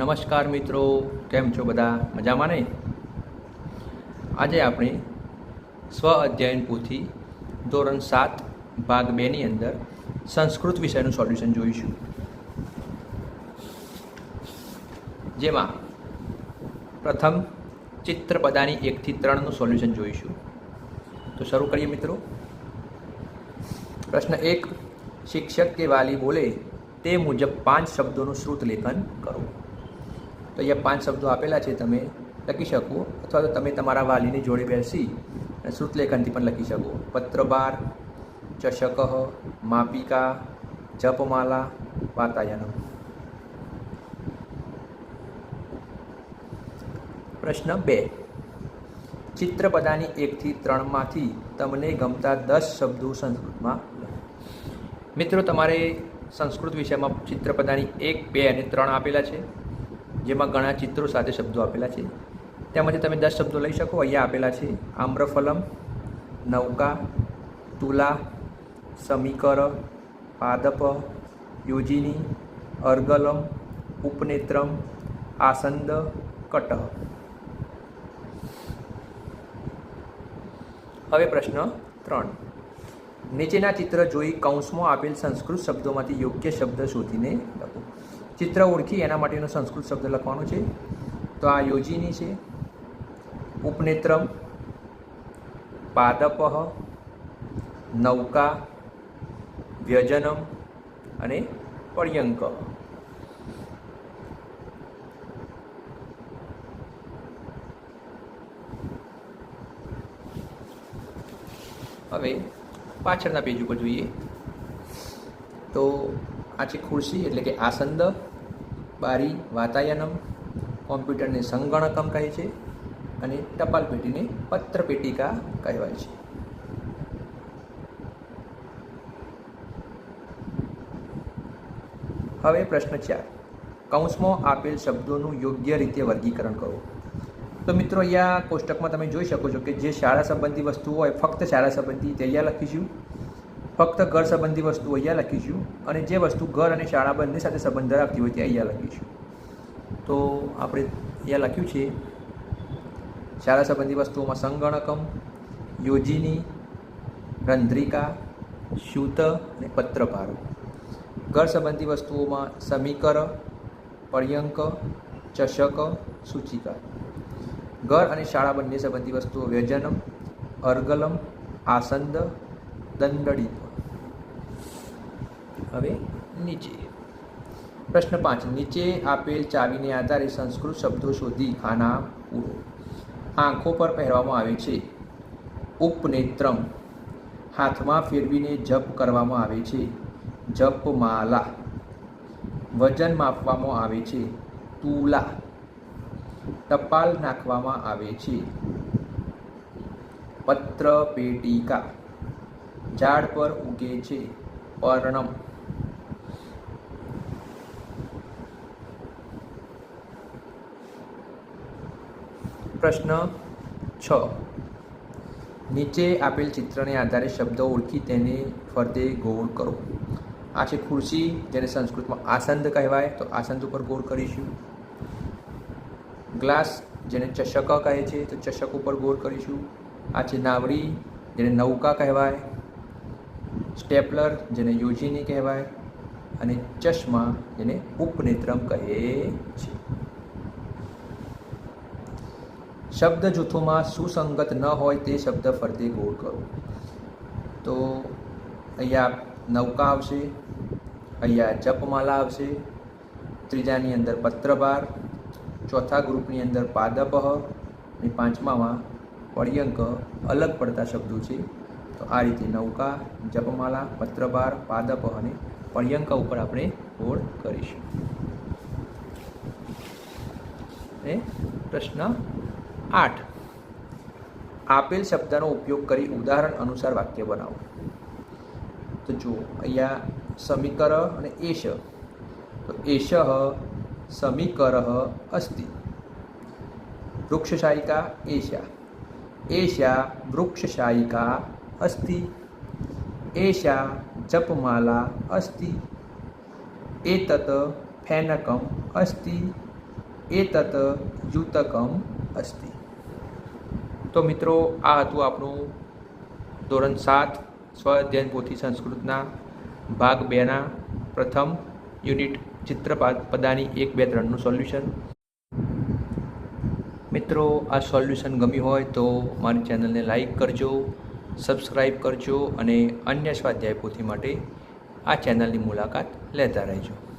નમસ્કાર મિત્રો, કેમ છો બધા? મજામાં નહીં આજે આપણે સ્વ અધ્યયન પોથી ધોરણ સાત, ભાગ બેની અંદર સંસ્કૃત વિષયનું સોલ્યુશન જોઈશું. જેમાં પ્રથમ ચિત્રપદાની એકથી ત્રણનું સોલ્યુશન જોઈશું. તો શરૂ કરીએ મિત્રો. પ્રશ્ન એક, શિક્ષક કે વાલી બોલે, તે મુજબ પાંચ શબ્દોનું શ્રુત લેખન કરો. તો અહીંયા પાંચ શબ્દો આપેલા છે, તમે લખી શકો. અથવા તો તમે તમારા વાલીની જોડે બેસી અને શ્રુતલેખનથી પણ લખી શકો. પત્રબાર, ચષક, માપિકા, જપમાલા વાતાયનમ પ્રશ્ન બે. ચિત્રપદાની એકથી ત્રણમાંથી તમને ગમતા દસ શબ્દો સંસ્કૃતમાં મિત્રો, તમારે સંસ્કૃત વિષયમાં ચિત્રપદાની એક, બે અને ત્રણ આપેલા છે. જેમાં ઘણા ચિત્રો સાથે શબ્દો આપેલા છે. તેમાંથી તમે દસ શબ્દો લઈ શકો. અહીંયા આપેલા છે, આમ્રફલમ, નૌકા, તુલા, સમીકર, પાદપ, યોજિની, અર્ગલમ, ઉપનેત્રમ, આસંદ, કટહ. હવે પ્રશ્ન ત્રણ. નીચેના ચિત્ર જોઈ કૌંસમાં આપેલ સંસ્કૃત શબ્દોમાંથી યોગ્ય શબ્દ શોધીને લખો. ચિત્ર ઓળખી એના માટેનો સંસ્કૃત શબ્દ લખવાનો છે. તો આ યોજિની છે. ઉપનેત્રમ, પાદપ, નૌકા, વ્યજનમ અને પર્યંક. હવે પાછળના પેજ ઉપર જોઈએ. તો આ છે ખુરશી એટલે કે આસંદ. બારી વાતાયનમ, કોમ્પ્યુટરને સંગણકમ કહે છે અને ટપાલ પેટીને પત્ર પેટિકા કહેવાય છે. હવે પ્રશ્ન ચાર. કૌંસમાં આપેલ શબ્દોનું યોગ્ય રીતે વર્ગીકરણ કરો. તો મિત્રો, અહીંયા કોષ્ટકમાં તમે જોઈ શકો છો કે જે શાળા સંબંધી વસ્તુઓ હોય, ફક્ત શાળા સંબંધી, તે અહીંયા લખીશું. ફક્ત ઘર સંબંધી વસ્તુ અહીંયા લખીશું અને જે વસ્તુ ઘર અને શાળા બંને સાથે સંબંધ રાખતી હોય તે અહીંયા લખીશું તો આપણે અહીંયા લખ્યું છે, શાળા સંબંધી વસ્તુઓમાં સંગણકમ, યોજિની, રંધ્રિકા, શ્યુત અને પત્રભારો ઘર સંબંધી વસ્તુઓમાં સમીકર, પર્યંક, ચષક, સૂચિકા. ઘર અને શાળા બંને સંબંધી વસ્તુઓ વ્યજનમ, અર્ગલમ, આસંદ દંડળી હવે નીચે. પ્રશ્ન પાંચ. નીચે આપેલ ચાવીને આધારે સંસ્કૃત શબ્દો શોધી ખાના પૂરો. આંખો પર પહેરવામાં આવે છે. ઉપનેત્રમ. હાથમાં ફેરવીને જપ કરવામાં આવે છે. જપમાલા. વજન માપવામાં આવે છે. તુલા. ટપાલ નાખવામાં આવે છે. પત્ર પેટિકા ઝાડ પર ઉગે છે. પર્ણમ. પ્રશ્ન છ. નીચે આપેલ ચિત્રને આધારે શબ્દો ઓળખી તેને ફરતે ગોળ કરો. આ છે ખુરશી જેને સંસ્કૃતમાં આસંદ કહેવાય. તો આસંદ ઉપર ગોળ કરીશું. ગ્લાસ જેને ચષક કહે છે, તો ચષક ઉપર ગોળ કરીશું. આ છે નાવડી જેને નૌકા કહેવાય. સ્ટેપલર જેને યોજિની કહેવાય. અને ચશ્મા જેને ઉપનેત્રમ કહે છે. શબ્દ જૂથોમાં સુસંગત ન હોય તે શબ્દ ફરતે ગોળ કરો. તો અહીંયા નૌકા આવશે, અહીંયા જપમાલા આવશે, ત્રીજાની અંદર પત્રભાર, ચોથા ગ્રુપની અંદર પાદપહ, અને પાંચમામાં પર્યંક અલગ પડતા શબ્દો છે. તો આ રીતે નૌકા, જપમાલા, પત્રભાર પાદપ અને પર્યંક ઉપર આપણે ગોળ કરીશું. એ પ્રશ્ન આઠ. આપેલ શબ્દનો ઉપયોગ કરી ઉદાહરણ અનુસાર વાક્ય બનાવો. તો જુઓ, અહીંયા સમીકર અને એશ તો એશ સમીકર અસ્તિ. વૃક્ષશાયિકા એશા એશા વૃક્ષશાયિકા અસ્તિ. એશા જપમાલા અસ્તિ. એતत् ફેનકમ અસ્તિ. એતત યુતકમ અસ્તિ. તો મિત્રો, આ હતું આપણું ધોરણ સાત સ્વ પોથી સંસ્કૃતના ભાગ બેના પ્રથમ યુનિટ ચિત્રપાદ પદાની એક, બે, ત્રણનું સોલ્યુશન. મિત્રો, આ સોલ્યુશન ગમ્યું હોય તો મારી ચેનલને લાઈક કરજો સબસ્ક્રાઈબ કરજો અને અન્ય સ્વાધ્યાય પોથી માટે આ ચેનલની મુલાકાત લેતા રહેજો.